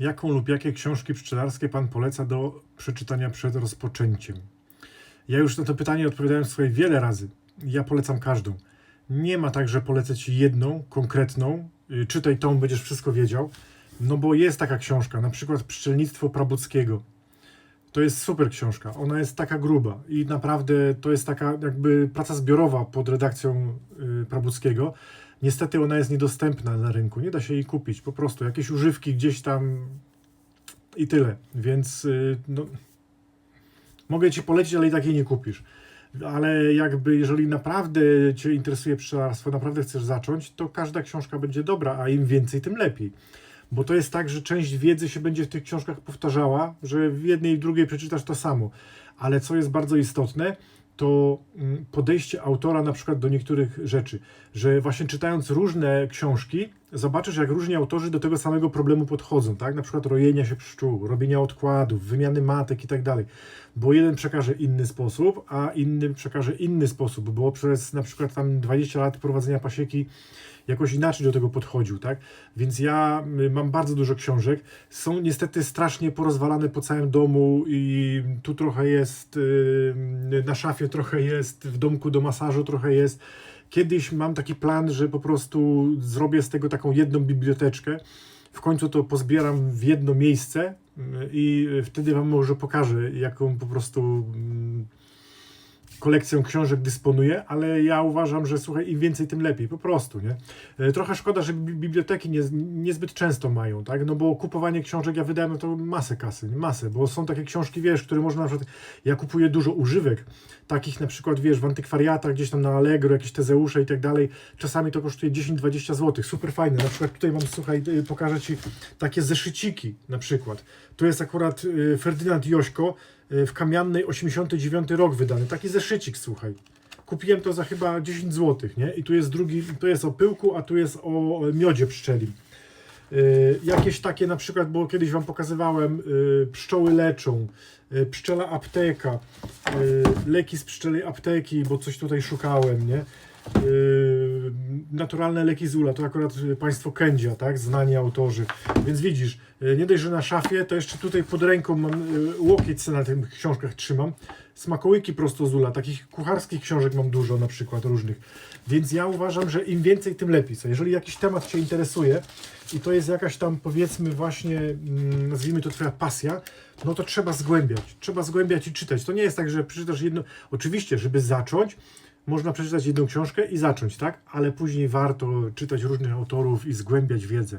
Jaką lub jakie książki pszczelarskie Pan poleca do przeczytania przed rozpoczęciem? Ja już na to pytanie odpowiadałem sobie wiele razy. Ja polecam każdą. Nie ma tak, że polecę Ci jedną, konkretną, y, czytaj tą, będziesz wszystko wiedział. No bo jest taka książka, na przykład Pszczelnictwo Prabuckiego. To jest super książka. Ona jest taka gruba i naprawdę to jest taka jakby praca zbiorowa pod redakcją y, Prabuckiego. Niestety ona jest niedostępna na rynku, nie da się jej kupić. Po prostu jakieś używki gdzieś tam i tyle. Więc y, no, mogę ci polecić, ale i tak jej nie kupisz. Ale jakby jeżeli naprawdę Cię interesuje pszczelarstwo, naprawdę chcesz zacząć, to każda książka będzie dobra, a im więcej, tym lepiej. Bo to jest tak, że część wiedzy się będzie w tych książkach powtarzała, że w jednej i drugiej przeczytasz to samo. Ale co jest bardzo istotne, to mm, podejście autora na przykład do niektórych rzeczy, że właśnie czytając różne książki, zobaczysz jak różni autorzy do tego samego problemu podchodzą, tak? Na przykład rojenia się pszczół, robienia odkładów, wymiany matek i tak dalej. Bo jeden przekaże inny sposób, a inny przekaże inny sposób, bo przez na przykład tam 20 lat prowadzenia pasieki jakoś inaczej do tego podchodził, tak? Więc ja y, mam bardzo dużo książek. Są niestety strasznie porozwalane po całym domu i tu trochę jest, y, na szafie trochę jest, w domku do masażu trochę jest. Kiedyś mam taki plan, że po prostu zrobię z tego taką jedną biblioteczkę. W końcu to pozbieram w jedno miejsce y, i wtedy Wam może pokażę, jaką po prostu mm, kolekcją książek dysponuję, ale ja uważam, że słuchaj, im więcej, tym lepiej, po prostu, nie? E, Trochę szkoda, że bi- biblioteki nie, niezbyt często mają, tak? No bo kupowanie książek, ja wydałem na to masę kasy, masę, bo są takie książki, wiesz, które można na przykład, ja kupuję dużo używek, takich na przykład, wiesz, w antykwariatach, gdzieś tam na Allegro, jakieś Tezeusze i tak dalej, czasami to kosztuje 10-20 zł, super fajne, na przykład tutaj mam, słuchaj, y, pokażę Ci takie zeszyciki, na przykład, tu jest akurat y, Ferdynand Jośko, w Kamiannej 89 rok wydany, taki zeszycik, słuchaj. Kupiłem to za chyba 10 zł, nie? I tu jest drugi, to jest o pyłku, a tu jest o miodzie pszczelim. Y, jakieś takie na przykład, bo kiedyś Wam pokazywałem, y, pszczoły leczą, y, pszczela apteka, y, leki z pszczelej apteki, bo coś tutaj szukałem, nie? Y, naturalne leki z ula, to akurat y, państwo Kędzia, tak? Znani autorzy. Więc widzisz, y, nie dość, że na szafie, to jeszcze tutaj pod ręką mam y, łokieć na tych książkach trzymam. Smakołyki prosto z ula, takich kucharskich książek mam dużo na przykład różnych. Więc ja uważam, że im więcej, tym lepiej. Co, jeżeli jakiś temat Cię interesuje i to jest jakaś tam powiedzmy właśnie, mm, nazwijmy to Twoja pasja, no to trzeba zgłębiać. Trzeba zgłębiać i czytać. To nie jest tak, że przeczytasz jedno... Oczywiście, żeby zacząć, można przeczytać jedną książkę i zacząć, tak? Ale później warto czytać różnych autorów i zgłębiać wiedzę.